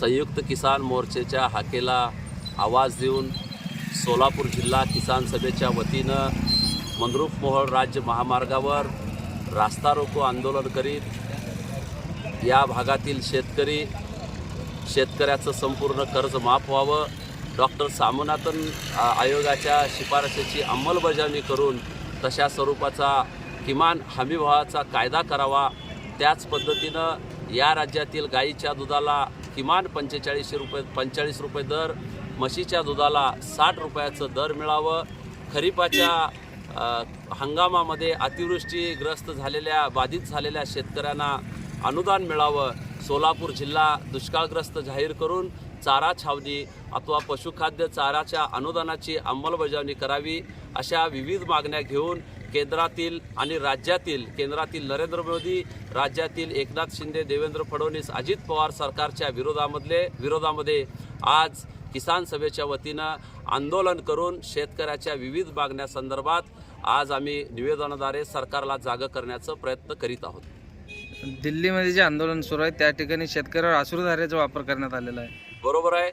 संयुक्त किसान मोर्चेच्या हाकेला आवाज देऊन सोलापूर जिल्हा किसान सभेच्या वतीनं मंद्रुप मोहोळ राज्य महामार्गावर रास्ता रोको आंदोलन करीत या भागातील शेतकरी शेतकऱ्याचं संपूर्ण कर्ज माफ व्हावं. डॉक्टर सामनाथन आयोगाच्या शिफारशीची अंमलबजावणी करून तशा स्वरूपाचा किमान हमीभावाचा कायदा करावा. त्याच पद्धतीनं या राज्यातील गाईच्या दुधाला किमान पंचेचाळीसशे रुपये पंचेचाळीस रुपये दर म्हशीच्या दुधाला साठ रुपयाचं दर मिळावं. खरीपाच्या हंगामामध्ये अतिवृष्टीग्रस्त झालेल्या बाधित झालेल्या शेतकऱ्यांना अनुदान मिळावं. सोलापूर जिल्हा दुष्काळग्रस्त जाहीर करून चारा छावणी अथवा पशुखाद्य चाराच्या अनुदानाची अंमलबजावणी करावी अशा विविध मागण्या घेऊन केंद्रातील आणि राज्यातील केंद्रातील नरेंद्र मोदी राज्यातील एकनाथ शिंदे देवेंद्र फडणवीस अजित पवार सरकारच्या विरोधामधले विरोधामध्ये आज किसान सभेच्या वतीनं आंदोलन करून शेतकऱ्याच्या विविध मागण्यासंदर्भात आज आम्ही निवेदनाद्वारे सरकारला जागं करण्याचा प्रयत्न करीत आहोत. दिल्लीमध्ये जे आंदोलन सुरू आहे त्या ठिकाणी शेतकऱ्यावर अश्रुधारेचा वापर करण्यात आलेला आहे. बरोबर आहे.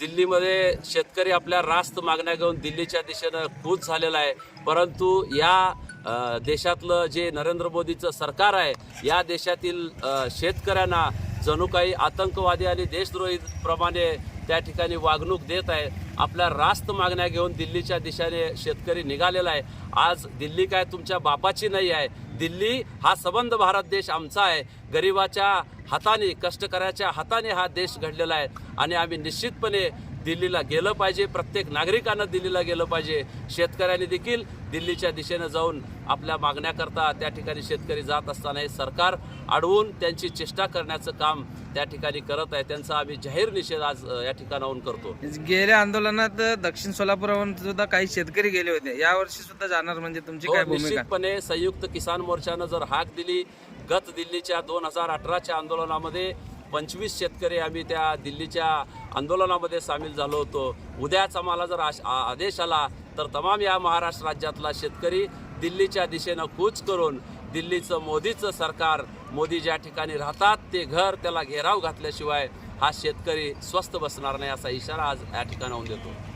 दिल्लीमध्ये शेतकरी आपल्या रास्त मागण्या घेऊन दिल्लीच्या दिशेनं कूच झालेला आहे. परंतु या देशातलं जे नरेंद्र मोदीचं सरकार आहे या देशातील शेतकऱ्यांना जणू काही आतंकवादी आणि देशद्रोही प्रमाणे त्या ठिकाणी वागणूक देत आहे. आपल्या रास्त मागण्या घेऊन दिल्लीच्या दिशेने शेतकरी निघालेला आहे. आज दिल्ली काय तुमच्या बापाची नाही आहे. दिल्ली हा सबंध भारत देश आमचा आहे. गरिबाच्या हाताने कष्टकऱ्याच्या हाताने हा देश घडलेला आहे. आणि आम्ही निश्चितपणे दिल्लीला गेलं पाहिजे प्रत्येक नागरिकानं दिल्लीला गेलं पाहिजे. शेतकऱ्यांनी देखील दिल्लीच्या दिशेनं जाऊन आपल्या मागण्याकरता त्या ठिकाणी शेतकरी जात असताना हे सरकार अडवून त्यांची चेष्टा करण्याचं काम त्या ठिकाणी करत आहे. त्यांचा आम्ही जाहीर निषेध आज या ठिकाणाहून करतो. गेल्या आंदोलनात दक्षिण सोलापुरावरून सुद्धा काही शेतकरी गेले होते. यावर्षी सुद्धा जाणार म्हणजे तुमची काय हो, भूमिका? निश्चितपणे संयुक्त किसान मोर्चानं जर हाक दिली गत दिल्लीच्या दोन हजार अठराच्या आंदोलनामध्ये पंचवीस शेतकरी आम्ही त्या दिल्लीच्या आंदोलनामध्ये सामील झालो होतो. उद्याच आम्हाला जर आश- आ- आदेश आला तर तमाम या महाराष्ट्र राज्यातला शेतकरी दिल्लीच्या दिशेनं कूच करून दिल्लीचं मोदीचं सरकार मोदी ज्या ठिकाणी राहतात ते घर त्याला घेराव घातल्याशिवाय हा शेतकरी स्वस्थ बसणार नाही असा इशारा आज या ठिकाणाहून देतो.